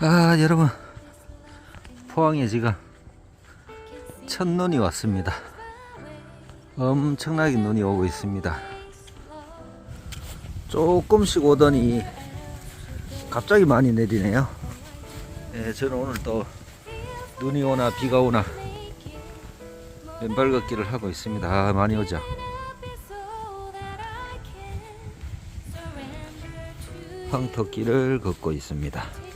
아 여러분. 포항에 지금 첫눈이 왔습니다. 엄청나게 눈이 오고 있습니다. 조금씩 오더니 갑자기 많이 내리네요. 예, 저는 오늘 또 눈이 오나 비가 오나 맨발 걷기를 하고 있습니다. 아, 많이 오죠? 황토길을 걷고 있습니다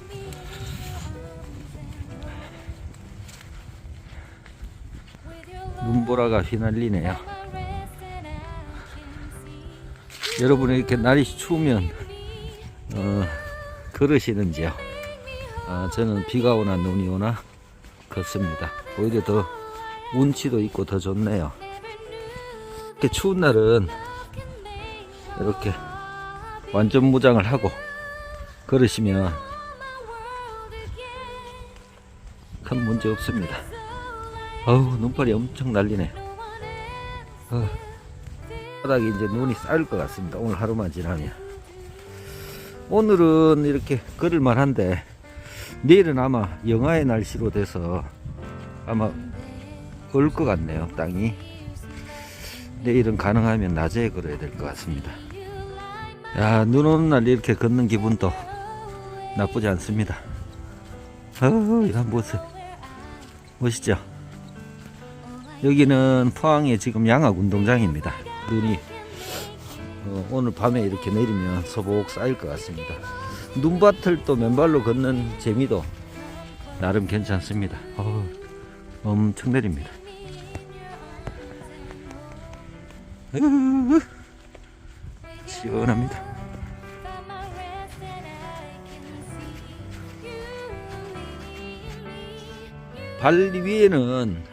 눈보라가 휘날리네요. 여러분 이렇게 날이 추우면 어, 걸으시는지요? 아, 저는 비가 오나 눈이 오나 걷습니다. 오히려 더 운치도 있고 더 좋네요. 이렇게 추운 날은 이렇게 완전 무장을 하고 걸으시면 큰 문제 없습니다. 어우 눈발이 엄청 날리네. 어, 바닥에 이제 눈이 쌓일 것 같습니다. 오늘 하루만 지나면. 오늘은 이렇게 걸을만 한데 내일은 아마 영하의 날씨로 돼서 아마 얼 것 같네요 땅이. 내일은 가능하면 낮에 걸어야 될 것 같습니다. 야 눈 오는 날 이렇게 걷는 기분도 나쁘지 않습니다. 어우 이거 한번 보세요 멋있죠 여기는 포항의 지금 양악 운동장입니다. 눈이 어, 오늘 밤에 이렇게 내리면 소복 쌓일 것 같습니다. 눈밭을 또 맨발로 걷는 재미도 나름 괜찮습니다. 어, 엄청 내립니다. 시원합니다. 발 위에는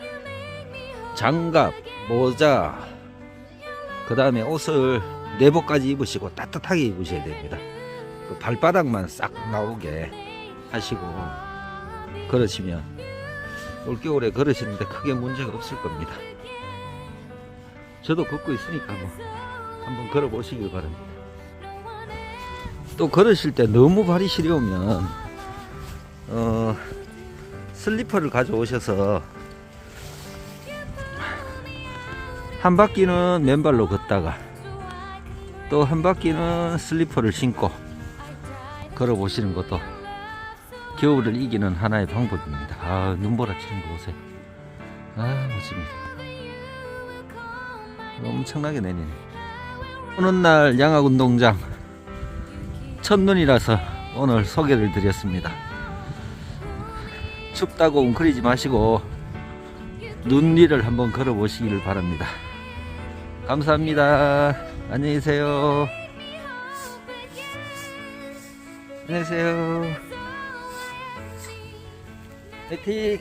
장갑, 모자, 그 다음에 옷을 내복까지 입으시고 따뜻하게 입으셔야 됩니다. 그 발바닥만 싹 나오게 하시고 걸으시면 올겨울에 걸으시는데 크게 문제가 없을 겁니다. 저도 걷고 있으니까 뭐 한번 걸어 보시길 바랍니다. 또 걸으실 때 너무 발이 시려우면 어, 슬리퍼를 가져오셔서 한 바퀴는 맨발로 걷다가 또 한 바퀴는 슬리퍼를 신고 걸어 보시는 것도 겨울을 이기는 하나의 방법입니다. 아, 눈보라 치는 거 보세요. 아, 멋집니다. 엄청나게 내리네. 오는 날 양학운동장 첫눈이라서 오늘 소개를 드렸습니다. 춥다고 웅크리지 마시고 눈 위를 한번 걸어 보시기를 바랍니다. 감사합니다. 안녕히 계세요. 안녕히 계세요. 화이팅!